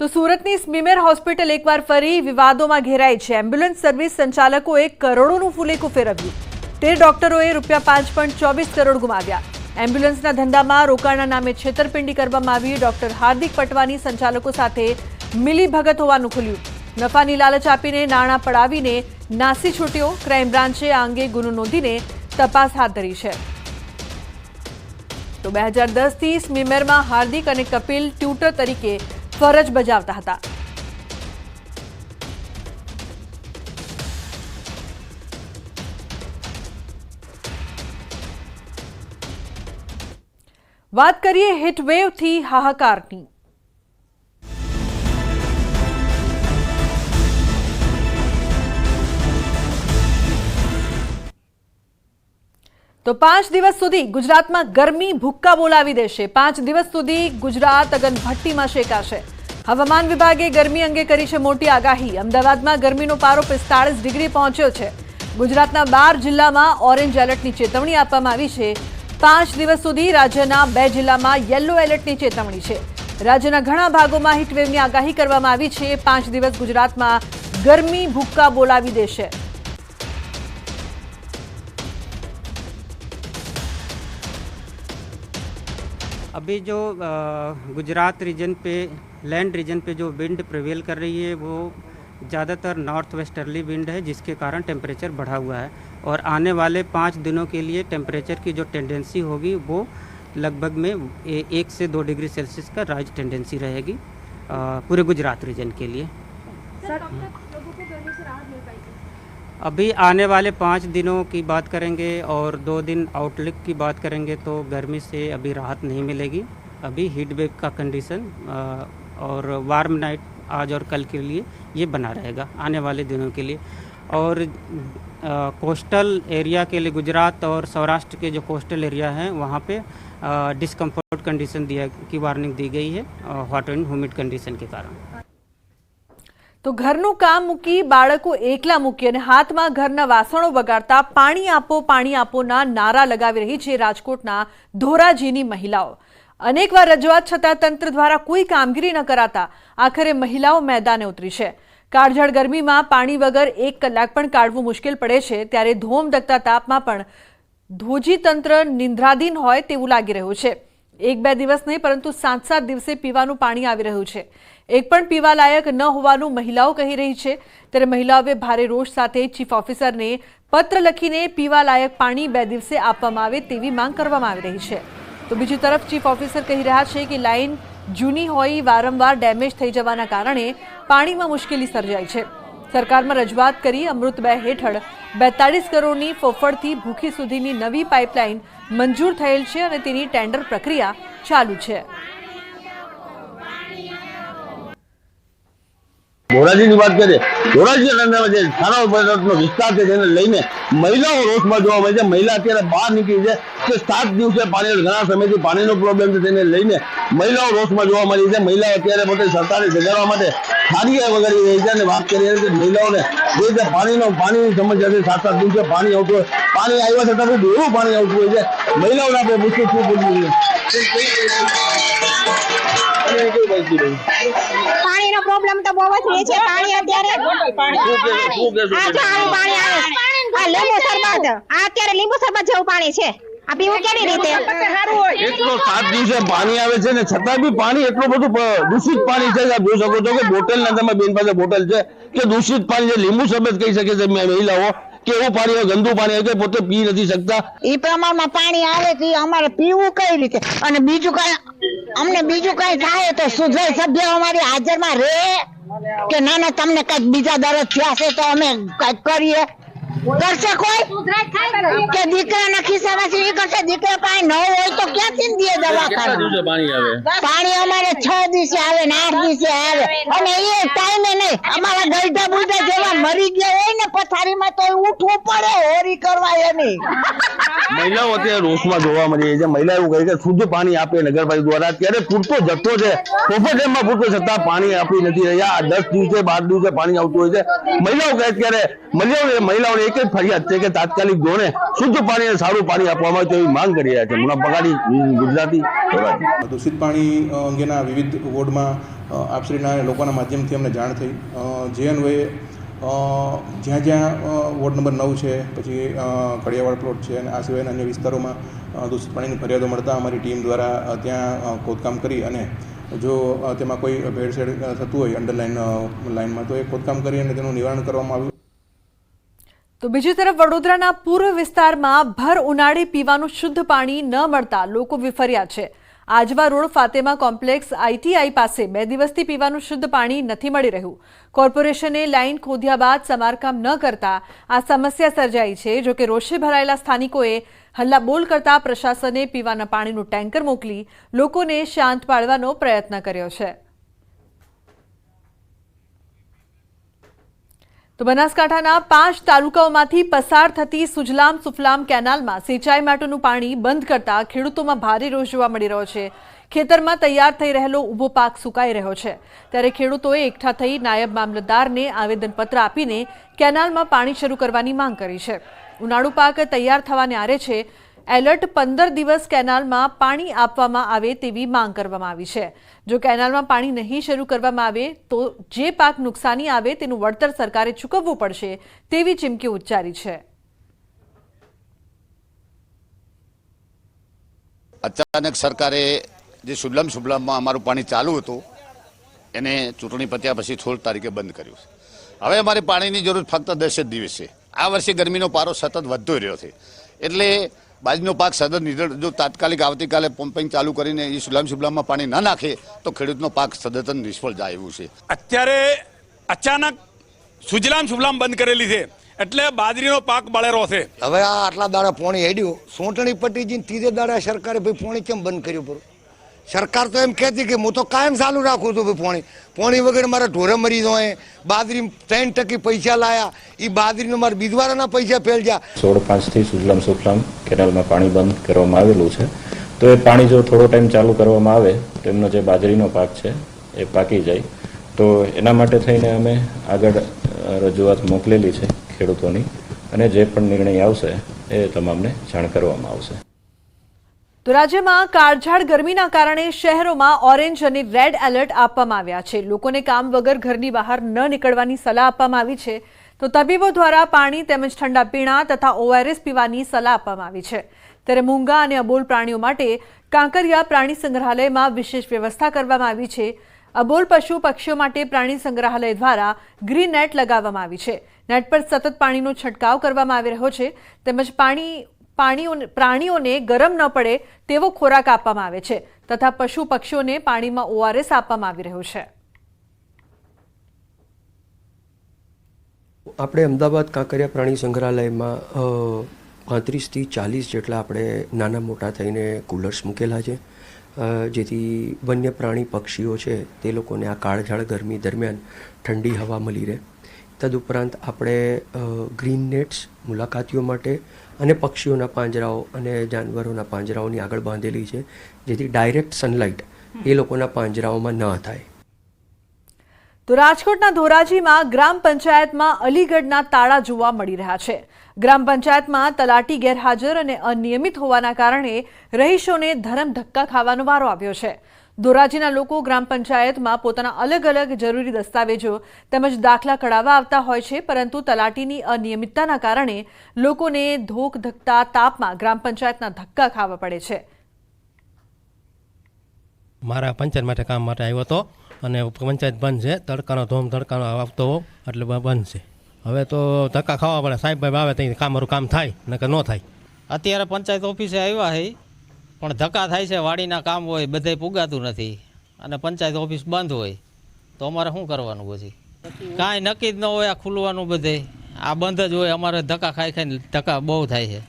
તો સુરતની સ્મીમેર હોસ્પિટલ એકવાર ફરી વિવાદોમાં ઘેરાઈ છે. એમ્બ્યુલન્સ સર્વિસ સંચાલકોએ કરોડોનું ફૂલેકું ફેરવ્યું. તેર ડોક્ટરોએ રૂપિયા પાંચ પોઈન્ટ ચોવીસ કરોડ ગુમાવ્યા. એમ્બ્યુલન્સના ધંધામાં રોકાણના નામે છેતરપિંડી કરવામાં આવી. ડોક્ટર હાર્દિક પટવાની સંચાલકો સાથે મિલીભગત હોવાનું ખુલ્યું. નફાની લાલચ આપીને નાણાં પડાવીને નાસી છૂટ્યો. ક્રાઇમ બ્રાન્ચે આ અંગે ગુનો નોંધીને તપાસ હાથ ધરી છે. તો બે હજાર દસથી સ્મીમેરમાં હાર્દિક અને કપિલ ટ્યુટર તરીકે ફરજ બજાવતા હતા. વાત કરીએ હિટવેવથી હાહાકારની. તો પાંચ દિવસ સુધી ગુજરાતમાં ગરમી ભૂક્કા બોલાવી દેશે. પાંચ દિવસ સુધી ગુજરાત અગન ભઠ્ઠીમાં શેકાશે. હવામાન વિભાગે ગરમી અંગે કરી છે મોટી આગાહી. અમદાવાદમાં ગરમીનો પારો પિસ્તાળીસ ડિગ્રી પહોંચ્યો છે. ગુજરાતના બાર જિલ્લામાં ઓરેન્જ એલર્ટની ચેતવણી આપવામાં આવી છે. પાંચ દિવસ સુધી રાજ્યના બે જિલ્લામાં યલો એલર્ટની ચેતવણી છે. રાજ્યના ઘણા ભાગોમાં હીટવેવની આગાહી કરવામાં આવી છે. પાંચ દિવસ ગુજરાતમાં ગરમી ભૂક્કા બોલાવી દેશે. अभी जो गुजरात रीजन पे लैंड रीजन पे जो विंड प्रिवेल कर रही है, वो ज़्यादातर नॉर्थ वेस्टर्ली विंड है, जिसके कारण टेम्परेचर बढ़ा हुआ है। और आने वाले पाँच दिनों के लिए टेम्परेचर की जो टेंडेंसी होगी, वो लगभग में एक से दो डिग्री सेल्सियस का राइज टेंडेंसी रहेगी पूरे गुजरात रीजन के लिए। अभी आने वाले पाँच दिनों की बात करेंगे और दो दिन आउटलुक की बात करेंगे तो गर्मी से अभी राहत नहीं मिलेगी। अभी हीट वेव का कंडीशन और वार्म नाइट आज और कल के लिए ये बना रहेगा, आने वाले दिनों के लिए। और कोस्टल एरिया के लिए गुजरात और सौराष्ट्र के जो कोस्टल एरिया हैं, वहाँ पे डिस्कम्फर्ट कंडीशन दिया, की वार्निंग दी गई है हॉट एंड ह्यूमिड कंडीशन के कारण। તો ઘરનું કામ મૂકી બાળકો એકલા મૂકી અને હાથમાં ઘરના વાસણો બગાડતા પાણી આપો, પાણી આપોના નારા લગાવી રહી છે રાજકોટના ધોરાજીની મહિલાઓ. અનેકવાર રજૂઆત છતાં તંત્ર દ્વારા કોઈ કામગીરી ન કરાતા આખરે મહિલાઓ મેદાને ઉતરી છે. કાળઝાળ ગરમીમાં પાણી વગર એક કલાક પણ કાઢવું મુશ્કેલ પડે છે, ત્યારે ધોમ ધકતા તાપમાં પણ ધોજી તંત્ર નિંદ્રાધીન હોય તેવું લાગી રહ્યું છે. એક બે દિવસ નહીં, પરંતુ સાત સાત દિવસે પીવાનું પાણી આવી રહ્યું છે. એક પણ પીવા લાયક ન હોવાનું મહિલાઓ કહી રહી છે. ત્યારે મહિલાઓએ ભારે રોષ સાથે ચીફ ઓફિસરને પત્ર લખીને પીવા લાયક પાણી બે દિવસે આપવામાં આવે તેવી માંગ કરવામાં આવી રહી છે. તો બીજી તરફ ચીફ ઓફિસર કહી રહ્યા છે કે લાઇન જૂની હોય, વારંવાર ડેમેજ થઈ જવાના કારણે પાણીમાં મુશ્કેલી સર્જાય છે. સરકારમાં રજૂઆત કરી અમૃત બે હેઠળ બેતાળીસ કરોડની ફોફળથી ભૂખી સુધીની નવી પાઇપલાઇન મંજૂર થયેલ છે અને તેની ટેન્ડર પ્રક્રિયા ચાલુ છે. ધોરાજીની વાત કરીએ ધોરાજી રંગના જે પર્યટનનો વિસ્તાર છે તેને લઈને મહિલાઓ રોષમાં જોવા મળે છે. મહિલા અત્યારે બહાર નીકળી છે. કે સાત દિવસે પાણી ઘણા સમયથી પાણીનો પ્રોબ્લેમ છે તેને લઈને મહિલાઓ રોષમાં જોવા મળી છે. મહિલાઓ અત્યારે પોતે સરકારે જગાડવા માટે ખારીએ વગાડી રહી છે અને વાત કરી કે મહિલાઓને જે રીતે પાણીનો પાણીની સમસ્યા છે સાત સાત દિવસે પાણી આવતું હોય. પાણી આવ્યા છતાં બી એવું પાણી આવતું હોય છે. મહિલાઓને આપણે મુશ્કેલ શું પૂછવું છે પાણીનો પ્રોબ્લેમ તો બહુ જ રહે છે. પાણી અત્યારે આ જો પાણી આવે. આ લીંબુ શરબત. આ અત્યારે લીંબુ શરબત જેવું પાણી છે. આ પીવું કેવી રીતે? એટલો સાત દિવસે પાણી આવે છે ને છતાં બી પાણી એટલું બધું દૂષિત પાણી છે આપ જોઈ શકો છો કે બોટલ ના તમે બેન પાસે બોટલ છે કે દૂષિત પાણી છે લીંબુ સફેદ કહી શકે છે મહિલાઓ કેવું પાણી હોય ગંદુ પાણી હોય કે પોતે પી નથી શકતા. એ પ્રમાણમાં પાણી આવે તો અમારે પીવું કઈ રીતે? અને બીજું કઈ અમને બીજું કઈ થાય તો સુધરાય. સભ્ય અમારી હાજરમાં રહે કે ના ના તમને કંઈક બીજા દરજ થયા છે તો અમે કંઈક કરીએ. કરશે કોઈ? કે દીકરાના ખિસ્સામાંથી ઈ કરશે? દીકરા પાસે ન હોય તો ક્યાંથી દે દવાખાને પાણી અમારે છ દિવસે આવે ને આઠ દિવસે આવે. અને એ ટાઈમે નહીં અમારા ગઈઢા બુઢા જેવા મરી ગયા હોય ને પથારીમાં તો ઉઠવું પડે હોરી કરવા એની. મહિલાઓ અત્યારે રોષમાં જોવા મળી રહી છે. મહિલા એવું કહે કે શુદ્ધ પાણી આપે નગરપાલિકા દ્વારા. ત્યારે પૂરતો જથ્થો છે. કોપર ડેમમાં પૂરતો છતાં પાણી આપી નથી રહ્યા. દસ દિવસે બાર દિવસે પાણી આવતું હોય છે. મહિલાઓ કહે છે ત્યારે મહિલાઓને મહિલાઓને એક જ ફરિયાદ છે કે તાત્કાલિક ધોરણે શુદ્ધ પાણી અને સારું પાણી આપવામાં આવે તેવી માંગ કરી રહ્યા છે. મુના પગાડી ગુજરાતી. દૂષિત પાણી અંગેના વિવિધ વોર્ડમાં આપશ્રીના લોકોના માધ્યમથી અમને જાણ થઈ. જે અન્વયે જ્યાં જ્યાં વોર્ડ નંબર નવ છે, પછી કડિયાવાડ પ્લોટ છે અને આ સિવાયના અન્ય વિસ્તારોમાં દૂષિત પાણીની ફરિયાદો મળતા અમારી ટીમ દ્વારા ત્યાં ખોદકામ કરી અને જો તેમાં કોઈ ભેળસેળ થતું હોય અંડરલાઇન લાઇનમાં, તો એ ખોદકામ કરી અને તેનું નિવારણ કરવામાં આવ્યું. તો બીજી તરફ વડોદરાના પૂર્વ વિસ્તારમાં ભર ઉનાળે પીવાનું શુદ્ધ પાણી ન મળતા લોકો વિફર્યા છે. Ajwa road Fatema complex ITI પાસે બે દિવસથી પીવાનું શુદ્ધ પાણી નથી મળી રહ્યું. કોર્પોરેશને લાઇન ખોદ્યા બાદ સમારકામ ન કરતા આ સમસ્યા સર્જાઈ છે જોકે રોષે ભરાયેલા સ્થાનિકોએ હલ્લાબોલ કરતા પ્રશાસને પીવાના પાણીનું ટેન્કર મોકલી લોકોને શાંત પાડવાનો પ્રયત્ન કર્યો છે. તો બનાસકાંઠાના પાંચ તાલુકાઓમાંથી પસાર થતી સુજલામ સુફલામ કેનાલમાં સિંચાઈ માટેનું પાણી બંધ કરતા ખેડૂતોમાં ભારે રોષ જોવા મળી રહ્યો છે. ખેતરમાં તૈયાર થઈ રહેલો ઊભો પાક સુકાઈ રહ્યો છે. ત્યારે ખેડૂતોએ એકઠા થઈ નાયબ મામલતદારને આવેદનપત્ર આપીને કેનાલમાં પાણી શરૂ કરવાની માંગ કરી છે. ઉનાળુ પાક તૈયાર થવાને આરે છે. એલર્ટ પંદર દિવસ કેનાલમાં પાણી આપવામાં આવે તેવી માંગ કરવામાં આવી છે. જો કેનાલમાં પાણી નહીં શરૂ કરવામાં આવે, તો જે પાક નુકસાની આવે તેનું વળતર સરકારે ચૂકવવું પડશે તેવી ચીમકી ઉચ્ચારી છે. અચાનક સરકારે જે સુલમ સુબલમમાં અમારું પાણી ચાલુ હતું, એને ચૂંટણી પત્યા પછી સોળ તારીખે બંધ કર્યું છે. હવે અમારે પાણીની જરૂર ફક્ત દસ જ દિવસે. આ વર્ષે ગરમીનો પારો સતત વધતો રહ્યો છે. એટલે બાજરીનો પાક સતત નિધળ જો તાત્કાલિક આવતીકાલે પંપિંગ ચાલુ કરીને એ સુલામ સુબલામમાં પાણી ના નાખે તો ખેડૂતનો પાક સદતન નિષ્ફળ જાય એવું છે. અત્યારે અચાનક સુજલામ સુફલામ બંધ કરેલી છે એટલે બાજરીનો પાક બળેરો છે. હવે આ આટલા દાડા પોણી હેડ્યું સોંટણી પટ્ટી ત્રીજે દાડા સરકારે ભાઈ પોણી કેમ બંધ કર્યું પૂરું? સરકાર તો એમ કહેતી કે હું તો કાયમ ચાલુ રાખું છું ભાઈ પોણી. પોણી વગર મારા ઢોરે મરી જાય, બાજરી ત્રણ ટકી પૈસા લાયા એ બાજરીનો મારા બીજવારાના પૈસા ફેલજા સોળ પાંચથી સુજલામ સુફલામ કેનાલમાં પાણી બંધ કરવામાં આવેલું છે. તો એ પાણી જો થોડો ટાઈમ ચાલુ કરવામાં આવે, તો એમનો જે બાજરીનો પાક છે, એ પાકી જાય. તો એના માટે થઈને અમે આગળ રજૂઆત મોકલેલી છે ખેડૂતોની. અને જે પણ નિર્ણય આવશે, એ તમામને જાણ કરવામાં આવશે. તો રાજ્યમાં કાળઝાળ ગરમીના કારણે શહેરોમાં ઓરેન્જ અને રેડ એલર્ટ આપવામાં આવ્યા છે. લોકોને કામ વગર ઘરની બહાર ન નીકળવાની સલાહ આપવામાં આવી છે. તો તબીબો દ્વારા પાણી તેમજ ઠંડા પીણા તથા ઓઆરએસ પીવાની સલાહ આપવામાં આવી છે. ત્યારે મૂંગા અને અબોલ પ્રાણીઓ માટે કાંકરિયા પ્રાણી સંગ્રહાલયમાં વિશેષ વ્યવસ્થા કરવામાં આવી છે. અબોલ પશુ પક્ષીઓ માટે પ્રાણી સંગ્રહાલય દ્વારા ગ્રીન નેટ લગાવવામાં આવી છે. નેટ પર સતત પાણીનો છંટકાવ કરવામાં આવી રહ્યો છે. તેમજ પાણી પાણીઓને પ્રાણીઓને ગરમ ન પડે તેવો ખોરાક આપવામાં આવે છે તથા પશુ પક્ષીઓને પાણીમાં ઓઆરએસ આપવામાં આવી રહ્યું છે. આપણે અમદાવાદ કાંકરિયા પ્રાણી સંગ્રહાલયમાં પાંત્રીસથી ચાલીસ જેટલા આપણે નાના મોટા થઈને કુલર્સ મૂકેલા છે. જેથી વન્ય પ્રાણી પક્ષીઓ છે તે લોકોને આ કાળઝાળ ગરમી દરમિયાન ઠંડી હવા મળી રહે. તદુપરાંત આપણે ગ્રીન નેટ્સ, મુલાકાતીઓ માટે અને પક્ષીઓના પાંજરાઓ અને જાનવરોના પાંજરાઓની આગળ બાંધેલી છે, જેથી ડાયરેક્ટ સનલાઇટ એ લોકોના પાંજરાઓમાં ન થાય. તો રાજકોટના ધોરાજીમાં ગ્રામ પંચાયતમાં અલીગઢના તાળા જોવા મળી રહ્યા છે. ગ્રામ પંચાયતમાં તલાટી ગેરહાજર અને અનિયમિત હોવાના કારણે રહીશોને ધરમ ધક્કા ખાવાનો વારો આવ્યો છે. ધોરાજીના લોકો ગ્રામ પંચાયતમાં પોતાના અલગ અલગ જરૂરી દસ્તાવેજો તેમજ દાખલા કઢાવવા આવતા હોય છે પરંતુ તલાટીની અનિયમિતતાના કારણે લોકોને ધોક ધકતા તાપમાં ગ્રામ પંચાયતના ધક્કા ખાવા પડે છે. મારા પંચાયત માટે કામ માટે આવ્યો હતો અને પંચાયત બંધ છે તડકાનો ધોમ તડકાનો આવતો એટલે બંધ છે. હવે તો ધક્કા ખાવા પડે સાહેબ ભાઈ આવે ત્યાં કામ મારું કામ થાય નકર ન થાય. અત્યારે પંચાયત ઓફિસે આવ્યા છે પણ ધક્કા થાય છે, વાડીના કામ હોય બધે પુગાતું નથી અને પંચાયત ઓફિસ બંધ હોય, તો અમારે શું કરવાનું પછી? કાંઈ નક્કી જ ન હોય આ ખુલવાનું બધે. આ બંધ જ હોય, અમારે ધક્કા ખાઈ ખાઈને ધક્કા બહુ થાય છે.